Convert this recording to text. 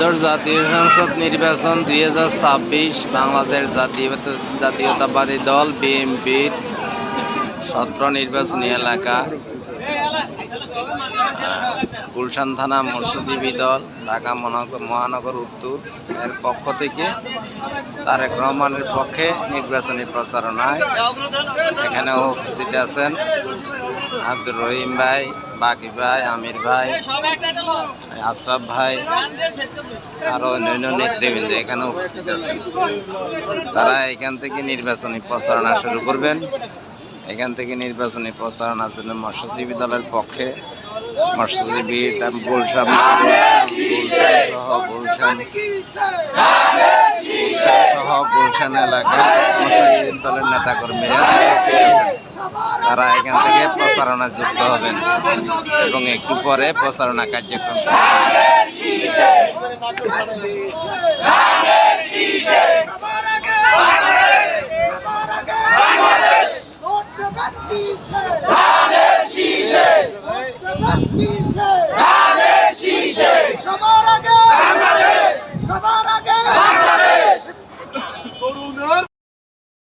জাতীয় সংসদ নির্বাচন দুই হাজার ছাব্বিশ বাংলাদেশ জাতীয় জাতীয়তাবাদী দল বিএনপির সত্র নির্বাচনী এলাকা। গুলশান থানা মুর্শিদিবি দল, ঢাকা মহানগর উত্তর এর পক্ষ থেকে তারেক রহমানের পক্ষে নির্বাচনী প্রচারণায় এখানেও উপস্থিত আছেন। আব্দুর রহিম ভাই বাকি ভাই আমির ভাই আশরাফ ভাই আরও অন্যান্য নেতৃবৃন্দ এখানে উপস্থিত আছেন তারা এখান থেকে নির্বাচনী প্রচারণা শুরু করবেন এখান থেকে নির্বাচনী প্রচারণার জন্য মৎস্যজীবী দলের পক্ষে মৎস্যজীবী গুলশান গুলশান সহ গুলশান এলাকায় মৎস্যজীবী দলের নেতাকর্মীরা। তারা এখান থেকে প্রচারণা যুক্ত হবেন এবং একটু পরে প্রচারণা কার্যক্রম সবার